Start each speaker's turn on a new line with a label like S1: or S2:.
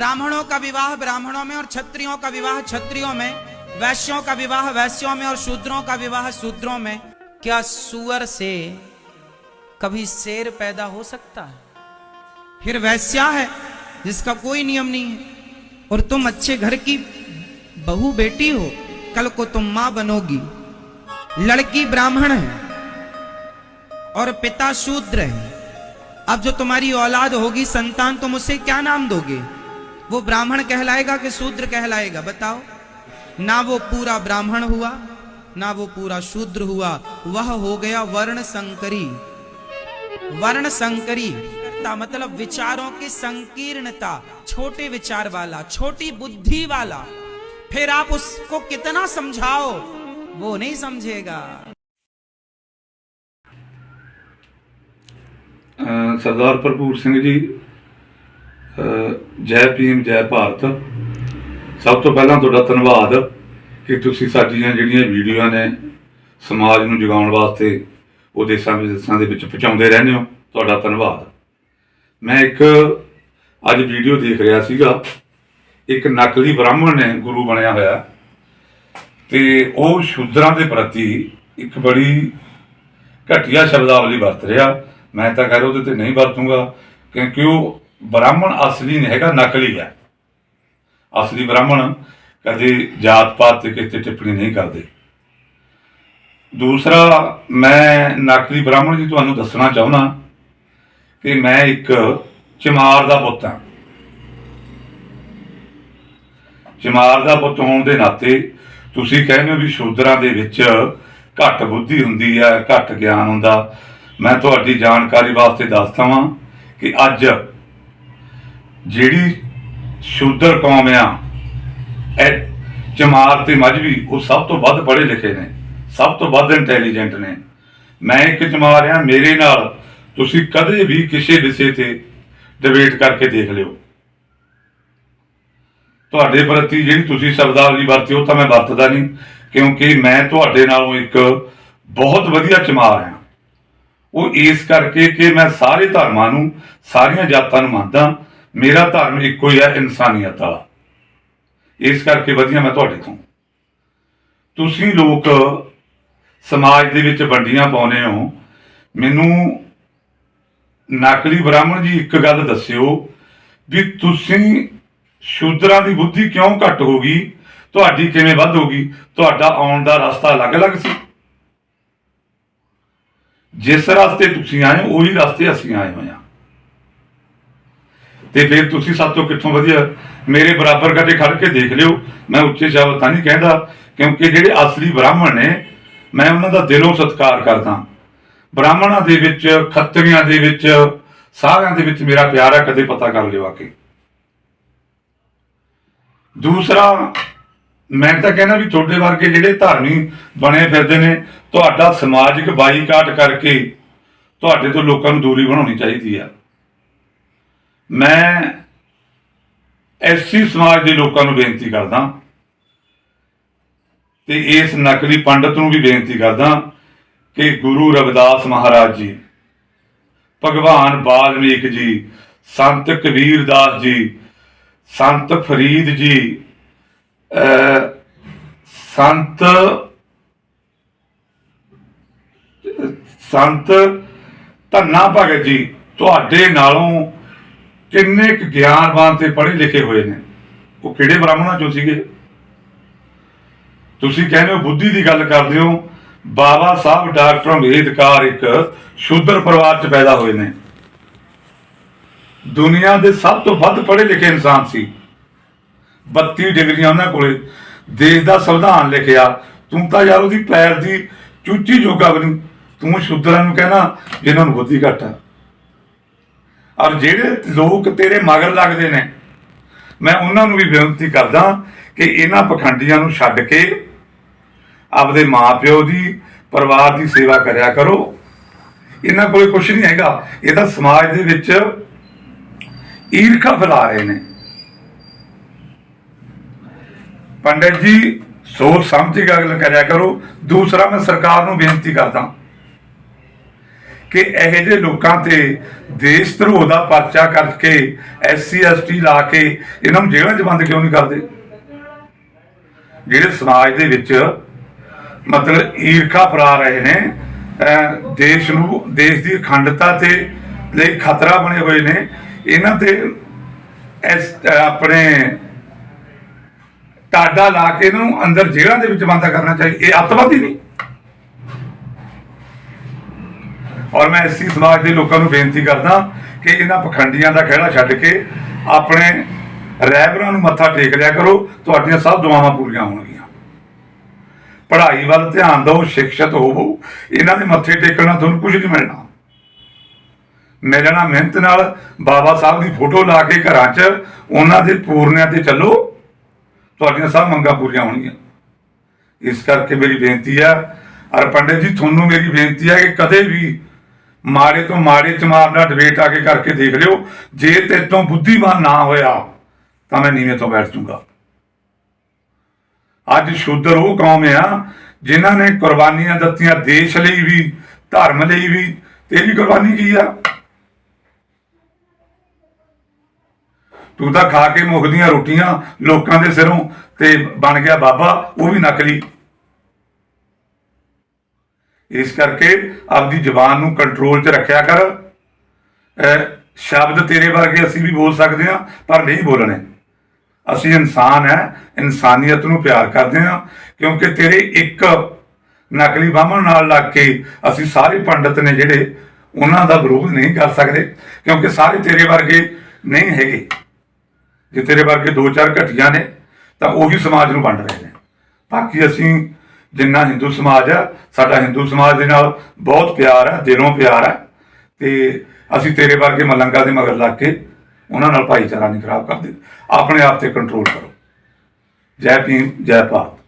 S1: ब्राह्मणों का विवाह ब्राह्मणों में और क्षत्रियों का विवाह क्षत्रियों में, वैश्यों का विवाह वैश्यों में और शूद्रों का विवाह शूद्रों में। क्या सुअर से कभी शेर पैदा हो सकता है? फिर वैश्या है, जिसका कोई नियम नहीं है। और तुम अच्छे घर की बहू बेटी हो, कल को तुम माँ बनोगी। लड़की ब्राह्मण है और पिता शूद्र है। अब जो तुम्हारी औलाद होगी, संतान, तुम उसे क्या नाम दोगे? वो ब्राह्मण कहलाएगा कि शूद्र कहलाएगा, बताओ। ना वो पूरा ब्राह्मण हुआ, ना वो पूरा शूद्र हुआ, वह हो गया वर्ण संकरी वर्ण संकरी मतलब विचारों की संकीर्णता, छोटे विचार वाला, छोटी बुद्धि वाला। फिर आप उसको कितना समझाओ, वो नहीं समझेगा।
S2: सरदार भरपूर सिंह जी ਜੈ ਭੀਮ, ਜੈ ਭਾਰਤ। ਸਭ ਤੋਂ ਪਹਿਲਾਂ ਤੁਹਾਡਾ ਧੰਨਵਾਦ ਕਿ ਤੁਸੀਂ ਸਾਡੀਆਂ ਜਿਹੜੀਆਂ ਵੀਡੀਓਆਂ ਨੇ ਸਮਾਜ ਨੂੰ ਜਗਾਉਣ ਵਾਸਤੇ ਉਹ ਦੇਸ਼ਾਂ ਵਿਦੇਸ਼ਾਂ ਦੇ ਵਿੱਚ ਪਹੁੰਚਾਉਂਦੇ ਰਹਿੰਦੇ ਹੋ। ਤੁਹਾਡਾ ਧੰਨਵਾਦ। ਮੈਂ ਇੱਕ ਅੱਜ ਵੀਡੀਓ ਦੇਖ ਰਿਹਾ ਸੀਗਾ। ਇੱਕ ਨਕਲੀ ਬ੍ਰਾਹਮਣ ਨੇ ਗੁਰੂ ਬਣਿਆ ਹੋਇਆ। ਤੇ ਉਹ ਸ਼ੂਦਰਾਂ ਦੇ ਪ੍ਰਤੀ ਇੱਕ ਬੜੀ ਘਟੀਆ ਸ਼ਬਦਾਵਲੀ ਵਰਤ ਰਿਹਾ। ਮੈਂ ਤਾਂ ਖੈਰ ਉਹਦੇ ਤੇ ਨਹੀਂ ਵਰਤੂੰਗਾ, ਕਿਉਂਕਿ ਉਹ ਬ੍ਰਾਹਮਣ ਅਸਲੀ ਨਹੀਂ ਹੈਗਾ, ਨਕਲੀ ਹੈ। ਅਸਲੀ ਬ੍ਰਾਹਮਣ ਕਦੇ ਜਾਤ ਪਾਤ ਤੇ ਕਿਤੇ ਟਿੱਪਣੀ ਨਹੀਂ ਕਰਦੇ। ਦੂਸਰਾ, ਮੈਂ ਨਕਲੀ ਬ੍ਰਾਹਮਣ ਜੀ, ਤੁਹਾਨੂੰ ਦੱਸਣਾ ਚਾਹੁੰਦਾ ਕਿ ਮੈਂ ਇੱਕ ਚਮਾਰ ਦਾ ਪੁੱਤ ਹਾਂ। ਚਮਾਰ ਦਾ ਪੁੱਤ ਹੋਣ ਦੇ ਨਾਤੇ ਤੁਸੀਂ ਕਹਿੰਦੇ ਹੋ ਵੀ ਸ਼ੂਦਰਾਂ ਦੇ ਵਿੱਚ ਘੱਟ ਬੁੱਧੀ ਹੁੰਦੀ ਹੈ, ਘੱਟ ਗਿਆਨ ਹੁੰਦਾ। ਮੈਂ ਤੁਹਾਡੀ ਜਾਣਕਾਰੀ ਵਾਸਤੇ ਦੱਸਦਾ ਵਾਂ ਕਿ ਅੱਜ ਜਿਹੜੀ ਸ਼ੂਦਰ ਕੌਮ ਆ, ਇਹ ਚਮਾਰ ਤੇ ਮਜਬੀ ਉਹ ਸਭ ਤੋਂ ਵੱਧ ਪੜ੍ਹੇ ਲਿਖੇ ਨੇ, ਸਭ ਤੋਂ ਵੱਧ ਇੰਟੈਲੀਜੈਂਟ ਨੇ। ਮੈਂ ਇੱਕ ਚਮਾਰ ਆ, ਮੇਰੇ ਨਾਲ ਤੁਸੀਂ ਕਦੇ ਵੀ ਕਿਸੇ ਵਿਸ਼ੇ ਤੇ ਡਿਬੇਟ ਕਰਕੇ ਦੇਖ ਲਿਓ। ਤੁਹਾਡੇ ਪ੍ਰਤੀ ਜਿਹੜੀ ਤੁਸੀਂ ਸ਼ਬਦਾਵਲੀ ਵਰਤੀ, ਉਹ ਤਾਂ ਮੈਂ ਵਰਤਦਾ ਨਹੀਂ, ਕਿਉਂਕਿ ਮੈਂ ਤੁਹਾਡੇ ਨਾਲੋਂ ਇੱਕ ਬਹੁਤ ਵਧੀਆ ਚਮਾਰ ਹਾਂ ਉਹ ਇਸ ਕਰਕੇ ਕਿ ਮੈਂ ਸਾਰੇ ਧਰਮਾਂ ਨੂੰ, ਸਾਰੀਆਂ ਜਾਤਾਂ ਨੂੰ ਮੰਨਦਾ ਮੇਰਾ ਧਰਮ ਇੱਕੋ ਹੀ ਹੈ ਇਨਸਾਨੀਅਤ ਵਾਲਾ। ਇਸ ਕਰਕੇ ਵਧੀਆ ਮੈਂ ਤੁਹਾਡੇ ਤੋਂ। ਤੁਸੀਂ ਲੋਕ ਸਮਾਜ ਦੇ ਵਿੱਚ ਵੰਡੀਆਂ ਪਾਉਨੇ ਹੋ। ਮੈਨੂੰ ਨਕਲੀ ਬ੍ਰਾਹਮਣ ਜੀ ਇੱਕ ਗੱਲ ਦੱਸਿਓ ਵੀ ਤੁਸੀਂ ਸ਼ੂਦਰਾਂ ਦੀ ਬੁੱਧੀ ਕਿਉਂ ਘੱਟ ਹੋ ਗਈ? ਤੁਹਾਡੀ ਕਿਵੇਂ ਵੱਧ ਹੋ ਗਈ? ਤੁਹਾਡਾ ਆਉਣ ਦਾ ਰਸਤਾ ਅਲੱਗ-ਅਲੱਗ ਸੀ। ਜਿਸ ਰਸਤੇ ਤੁਸੀਂ ਆਏ ਹੋ, ਉਹੀ ਰਸਤੇ ਅਸੀਂ ਆਏ ਹੋਏ ਹਾਂ। ਤੇ ਫਿਰ ਤੁਸੀਂ ਸਭ ਤੋਂ ਕਿੱਥੋਂ ਵਧੀਆ ਮੇਰੇ ਬਰਾਬਰ ਕਦੇ ਖੜ ਕੇ ਦੇਖ ਲਿਓ। ਮੈਂ ਉੱਚੇ ਸ਼ਬਦ ਤਾਂ ਨਹੀਂ ਕਹਿੰਦਾ, ਕਿਉਂਕਿ ਜਿਹੜੇ ਅਸਲੀ ਬ੍ਰਾਹਮਣ ਨੇ, ਮੈਂ ਉਹਨਾਂ ਦਾ ਦਿਲੋਂ ਸਤਿਕਾਰ ਕਰਦਾ। ਬ੍ਰਾਹਮਣਾਂ ਦੇ ਵਿੱਚ, ਖੱਤਰੀਆਂ ਦੇ ਵਿੱਚ, ਸਾਰਿਆਂ ਦੇ ਵਿੱਚ ਮੇਰਾ ਪਿਆਰ ਹੈ, ਕਦੇ ਪਤਾ ਕਰ ਲਿਓ ਆ ਕੇ। ਦੂਸਰਾ, ਮੈਂ ਤਾਂ ਕਹਿੰਦਾ ਵੀ ਤੁਹਾਡੇ ਵਰਗੇ ਜਿਹੜੇ ਧਾਰਮਿਕ ਬਣੇ ਫਿਰਦੇ ਨੇ, ਤੁਹਾਡਾ ਸਮਾਜਿਕ ਬਾਈਕਾਟ ਕਰਕੇ ਤੁਹਾਡੇ ਤੋਂ ਲੋਕਾਂ ਨੂੰ ਦੂਰੀ ਬਣਾਉਣੀ ਚਾਹੀਦੀ ਆ। ਮੈਂ ਐਸੀ ਸਮਾਜ ਦੇ ਲੋਕਾਂ ਨੂੰ ਬੇਨਤੀ ਕਰਦਾ ਤੇ ਇਸ ਨਕਲੀ ਪੰਡਤ ਨੂੰ ਵੀ ਬੇਨਤੀ ਕਰਦਾ ਕਿ ਗੁਰੂ ਰਵਿਦਾਸ ਮਹਾਰਾਜ ਜੀ, ਭਗਵਾਨ ਬਾਲਮੀਕ ਜੀ, ਸੰਤ ਕਬੀਰ ਦਾਸ ਜੀ, ਸੰਤ ਫਰੀਦ ਜੀ ਸੰਤ ਸੰਤ ਧੰਨਾ ਭਗਤ ਜੀ, ਤੁਹਾਡੇ ਨਾਲੋਂ ਕਿੰਨੇ ਕੁ ਗਿਆਨਵਾਨ ਤੇ ਪੜ੍ਹੇ ਲਿਖੇ ਹੋਏ ਨੇ? ਉਹ ਕਿਹੜੇ ਬ੍ਰਾਹਮਣਾਂ ਚੋਂ ਸੀਗੇ? ਤੁਸੀਂ ਕਹਿੰਦੇ ਹੋ ਬੁੱਧੀ ਦੀ ਗੱਲ ਕਰਦੇ ਹੋ। ਬਾਬਾ ਸਾਹਿਬ ਡਾਕਟਰ ਅੰਬੇਦਕਰ ਇੱਕ ਸ਼ੂਦਰ ਪਰਿਵਾਰ 'ਚ ਪੈਦਾ ਹੋਏ ਨੇ। ਦੁਨੀਆ ਦੇ ਸਭ ਤੋਂ ਵੱਧ ਪੜ੍ਹੇ ਲਿਖੇ ਇਨਸਾਨ ਸੀ। 32 ਡਿਗਰੀਆਂ ਉਹਨਾਂ ਕੋਲੇ। ਦੇਸ਼ ਦਾ ਸੰਵਿਧਾਨ ਲਿਖਿਆ। ਤੂੰ ਤਾਂ ਯਾਰ ਉਹਦੀ ਪੈਰ ਦੀ ਚੂਚੀ ਜੋਗਾ ਬਣੀ। ਤੂੰ ਸ਼ੂਦਰਾਂ ਨੂੰ ਕਹਿਣਾ, ਜਿਨ੍ਹਾਂ ਨੂੰ ਬੁੱਧੀ ਘੱਟ ਆ। ਔਰ ਜਿਹੜੇ ਲੋਕ ਤੇਰੇ ਮਗਰ ਲੱਗਦੇ ਨੇ, ਮੈਂ ਉਹਨਾਂ ਨੂੰ ਵੀ ਬੇਨਤੀ ਕਰਦਾ ਕਿ ਇਹਨਾਂ ਪਖੰਡੀਆਂ ਨੂੰ ਛੱਡ ਕੇ ਆਪਦੇ ਮਾਪਿਓ ਦੀ, ਪਰਿਵਾਰ ਦੀ ਸੇਵਾ ਕਰਿਆ ਕਰੋ। ਇਹਨਾਂ ਕੋਲ ਕੁਝ ਨਹੀਂ ਹੈਗਾ। ਇਹ ਤਾਂ ਸਮਾਜ ਦੇ ਵਿੱਚ ਈਰਖਾ ਫੈਲਾ ਰਹੇ ਨੇ। ਪੰਡਿਤ ਜੀ ਸੋਚ ਸਮਝ ਕੇ ਗੱਲ ਕਰਿਆ ਕਰੋ। ਦੂਸਰਾ ਮੈਂ ਸਰਕਾਰ ਨੂੰ ਬੇਨਤੀ ਕਰਦਾ। ਕਿ ਇਹੋ ਜਿਹੇ ਲੋਕਾਂ ਤੇ ਦੇਸ਼ ਧਰੋਹ ਦਾ ਪਰਚਾ ਕਰਕੇ ਐਸਸੀ ਐਸਟੀ ਲਾ ਕੇ ਇਹਨਾਂ ਨੂੰ ਜੇਲ੍ਹਾਂ 'ਚ ਬੰਦ ਕਿਉਂ ਨਹੀਂ ਕਰਦੇ? ਜਿਹੜੇ ਸਮਾਜ ਦੇ ਵਿੱਚ ਮਤਲਬ ਈਰਖਾ ਫਰਾ ਰਹੇ ਨੇ ਦੇਸ਼ ਨੂੰ, ਦੇਸ਼ ਦੀ ਅਖੰਡਤਾ ਤੇ ਲਈ ਖਤਰਾ ਬਣੇ ਹੋਏ ਨੇ, ਇਹਨਾਂ ਤੇ ਆਪਣੇ ਟਾਡਾ ਲਾ ਕੇ ਇਹਨਾਂ ਨੂੰ ਅੰਦਰ ਜੇਲ੍ਹਾਂ ਦੇ ਵਿੱਚ ਬੰਦ ਕਰਨਾ ਚਾਹੀਦਾ ਇਹ ਅੱਤਵਾਦੀ ਨਹੀਂ। ਔਰ ਮੈਂ ਐਸੀ ਸਮਾਜ ਦੇ ਲੋਕਾਂ ਨੂੰ ਬੇਨਤੀ ਕਰਦਾ ਕਿ ਇਹਨਾਂ ਪਖੰਡੀਆਂ ਦਾ ਖਹਿੜਾ ਛੱਡ ਕੇ ਆਪਣੇ ਰਹਿਬਰਾਂ ਨੂੰ ਮੱਥਾ ਟੇਕ ਲਿਆ ਕਰੋ, ਤੁਹਾਡੀਆਂ ਸਭ ਦੁਆਵਾਂ ਪੂਰੀਆਂ ਹੋਣਗੀਆਂ। ਪੜ੍ਹਾਈ ਵੱਲ ਧਿਆਨ ਦਿਓ, ਸਿੱਖਿਅਤ ਹੋਵੋ, ਇਹਨਾਂ ਦੇ ਮੱਥੇ ਟੇਕਣ ਨਾਲ ਤੁਹਾਨੂੰ ਕੁਝ ਨਹੀਂ ਮਿਲਣਾ। ਮਿਲਣਾ ਮਿਹਨਤ ਨਾਲ, ਬਾਬਾ ਸਾਹਿਬ ਦੀ ਫੋਟੋ ਲਾ ਕੇ ਘਰਾਂ 'ਚ, ਉਹਨਾਂ ਦੇ ਪੂਰਨਿਆਂ ਤੇ ਚੱਲੋ, ਤੁਹਾਡੀਆਂ ਸਭ ਮੰਗਾਂ ਪੂਰੀਆਂ ਹੋਣਗੀਆਂ। ਇਸ ਕਰਕੇ ਮੇਰੀ ਬੇਨਤੀ ਆ ਅਰ ਪੰਡਿਤ ਜੀ, ਤੁਹਾਨੂੰ ਮੇਰੀ ਬੇਨਤੀ ਹੈ ਕਿ ਕਦੇ ਵੀ ਮਾੜੇ ਤੋਂ ਮਾੜੇ ਚ ਮਾਰਨਾ ਡਿਬੇਟ ਆ ਕੇ ਕਰਕੇ ਦੇਖ ਲਿਓ। ਜੇ ਤੇ ਤੋਂ ਬੁੱਧੀਮਾਨ ਨਾ ਹੋਇਆ, ਤਾਂ ਮੈਂ ਨੀਵੇਂ ਤੋਂ ਬੈਠ ਜੂਗਾ। ਅੱਜ ਸ਼ੁੱਧਰ ਉਹ ਕੌਮ ਆ, ਜਿਨ੍ਹਾਂ ਨੇ ਕੁਰਬਾਨੀਆਂ ਦਿੱਤੀਆਂ ਦੇਸ਼ ਲਈ ਵੀ, ਧਰਮ ਲਈ ਵੀ ਤੇਰੀ ਕੁਰਬਾਨੀ ਕੀ ਆ? ਤੂੰ ਤਾਂ ਖਾ ਕੇ ਮੁਖਦੀਆਂ ਰੋਟੀਆਂ ਲੋਕਾਂ ਦੇ ਸਿਰੋਂ, ਤੇ ਬਣ ਗਿਆ ਬਾਬਾ, ਉਹ ਵੀ ਨਕਲੀ। ਇਸ ਕਰਕੇ ਆਪਦੀ ਜ਼ੁਬਾਨ ਨੂੰ ਕੰਟਰੋਲ 'ਚ ਰੱਖਿਆ ਕਰ। ਸ਼ਬਦ ਤੇਰੇ ਵਰਗੇ ਅਸੀਂ ਵੀ ਬੋਲ ਸਕਦੇ ਹਾਂ, ਪਰ ਨਹੀਂ ਬੋਲਣੇ। ਅਸੀਂ ਇਨਸਾਨ ਹੈ, ਇਨਸਾਨੀਅਤ ਨੂੰ ਪਿਆਰ ਕਰਦੇ ਹਾਂ, ਕਿਉਂਕਿ ਤੇਰੇ ਇੱਕ ਨਕਲੀ ਬਾਹਮਣ ਨਾਲ ਲੱਗ ਕੇ ਅਸੀਂ ਸਾਰੇ ਪੰਡਤ ਨੇ ਜਿਹੜੇ ਉਹਨਾਂ ਦਾ ਵਿਰੋਧ ਨਹੀਂ ਕਰ ਸਕਦੇ, ਕਿਉਂਕਿ ਸਾਰੇ ਤੇਰੇ ਵਰਗੇ ਨਹੀਂ ਹੈਗੇ। ਜੇ ਤੇਰੇ ਵਰਗੇ ਦੋ ਚਾਰ ਘਟੀਆਂ ਨੇ, ਤਾਂ ਉਹ ਵੀ ਸਮਾਜ ਨੂੰ ਵੰਡ ਰਹੇ ਨੇ। ਬਾਕੀ ਅਸੀਂ ਜਿੰਨਾ ਹਿੰਦੂ ਸਮਾਜ ਆ, ਸਾਡਾ ਹਿੰਦੂ ਸਮਾਜ ਦੇ ਨਾਲ ਬਹੁਤ ਪਿਆਰ ਹੈ ਦਿਲੋਂ ਪਿਆਰ ਹੈ ਤੇ ਅਸੀਂ ਤੇਰੇ ਵਰਗੇ ਮਲੰਗਾ ਦੇ ਮਗਰ ਲੱਗ ਕੇ ਉਹਨਾਂ ਨਾਲ ਭਾਈਚਾਰਾ ਨਹੀਂ ਖਰਾਬ ਕਰਦੇ। ਆਪਣੇ ਆਪ ਤੇ ਕੰਟਰੋਲ ਕਰੋ। ਜੈ ਭੀਮ, ਜੈ ਭਾਰਤ।